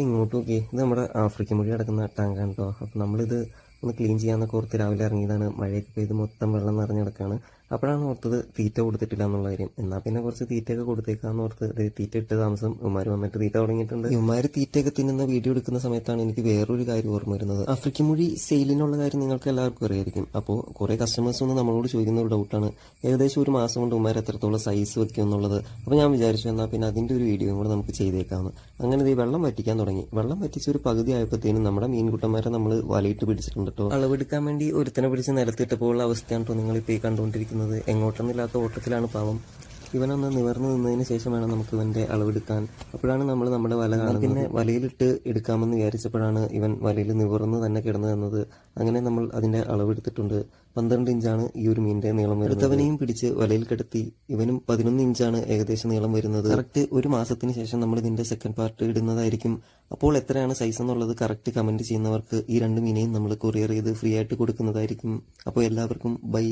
ഇങ്ങോട്ട് നോക്കി. ഇത് നമ്മുടെ ആഫ്രിക്കൻ മുഴി കിടക്കുന്ന ടാങ്കാണ് കേട്ടോ. അപ്പം നമ്മളിത് ഒന്ന് ക്ലീൻ ചെയ്യാമെന്നൊക്കെ ഓർത്ത് രാവിലെ ഇറങ്ങിയതാണ്. മഴയൊക്കെ പെയ്ത് മൊത്തം വെള്ളം നിറഞ്ഞു കിടക്കുകയാണ് അപ്പോഴാണ് ഓർത്തത് തീറ്റ കൊടുത്തിട്ടില്ല എന്നുള്ള കാര്യം. എന്നാൽ പിന്നെ കുറച്ച് തീറ്റയൊക്കെ കൊടുത്തേക്കാന്ന് ഓർത്ത് തീറ്റ ഇട്ട് താമസം. ഇവന്മാർ വന്നിട്ട് തീറ്റ തുടങ്ങിയിട്ടുണ്ട്. ഇവന്മാർ തീറ്റയൊക്കെ തിന്നുന്ന വീഡിയോ എടുക്കുന്ന സമയത്താണ് എനിക്ക് വേറൊരു കാര്യം ഓർമ്മ വരുന്നത്. ആഫ്രിക്കൻ മുഴി സെയിലിനുള്ള കാര്യം നിങ്ങൾക്ക് എല്ലാവർക്കും അറിയായിരിക്കും. അപ്പോൾ കുറേ കസ്റ്റമേഴ്സ് ഒന്ന് നമ്മളോട് ചോദിക്കുന്ന ഒരു ഡൗട്ടാണ് ഏകദേശം ഒരു മാസം കൊണ്ട് ഉമ്മാർ എത്രത്തോളം സൈസ് വെക്കും എന്നുള്ളത്. അപ്പോൾ ഞാൻ വിചാരിച്ചു എന്നാൽ പിന്നെ അതിന്റെ ഒരു വീഡിയോയും കൂടെ നമുക്ക് ചെയ്തേക്കാമെന്ന് അങ്ങനെ ദേ വെള്ളം വറ്റിക്കാൻ തുടങ്ങി. വെള്ളം വറ്റിച്ച് ഒരു പകുതി ആയപ്പോഴത്തേനും നമ്മുടെ മീൻകുട്ടന്മാരെ നമ്മൾ വലയിട്ട് പിടിച്ചിട്ടുണ്ട്. കേട്ടോ അളവെടുക്കാൻ വേണ്ടി ഒരുത്തനെ പിടിച്ച് നിലത്തിട്ടപ്പോൾ ഉള്ള അവസ്ഥയാണ് കേട്ടോ നിങ്ങളിപ്പോൾ ഈ കണ്ടുകൊണ്ടിരിക്കുന്നത്. എങ്ങോട്ടൊന്നുമില്ലാത്ത ഓട്ടത്തിലാണ് പാവം. ഇവനൊന്ന് നിവർന്നു നിന്നതിന് ശേഷം വേണം നമുക്ക് ഇവന്റെ അളവെടുക്കാൻ. അപ്പോഴാണ് നമ്മൾ നമ്മുടെ വല കാണുന്നത്. പിന്നെ വലയിലിട്ട് എടുക്കാമെന്ന് വിചാരിച്ചപ്പോഴാണ് ഇവൻ വലയിൽ നിവർന്ന് തന്നെ കിടന്നു തന്നത് അങ്ങനെ നമ്മൾ അതിന്റെ അളവെടുത്തിട്ടുണ്ട്. പന്ത്രണ്ട് ഇഞ്ചാണ് ഈ ഒരു മീനിന്റെ നീളം വരുന്നത്. അടുത്തവനെയും പിടിച്ച് വലയിൽ കിടത്തി ഇവനും പതിനൊന്ന് ഇഞ്ചാണ് ഏകദേശം നീളം വരുന്നത്. കറക്റ്റ് ഒരു മാസത്തിന് ശേഷം നമ്മൾ ഇതിന്റെ സെക്കൻഡ് പാർട്ട് ഇടുന്നതായിരിക്കും. അപ്പോൾ എത്രയാണ് സൈസ് എന്നുള്ളത് കറക്റ്റ് കമന്റ് ചെയ്യുന്നവർക്ക് ഈ രണ്ട് മീനെയും നമ്മൾ കൊറിയർ ചെയ്ത് ഫ്രീ ആയിട്ട് കൊടുക്കുന്നതായിരിക്കും. അപ്പോൾ എല്ലാവർക്കും ബൈ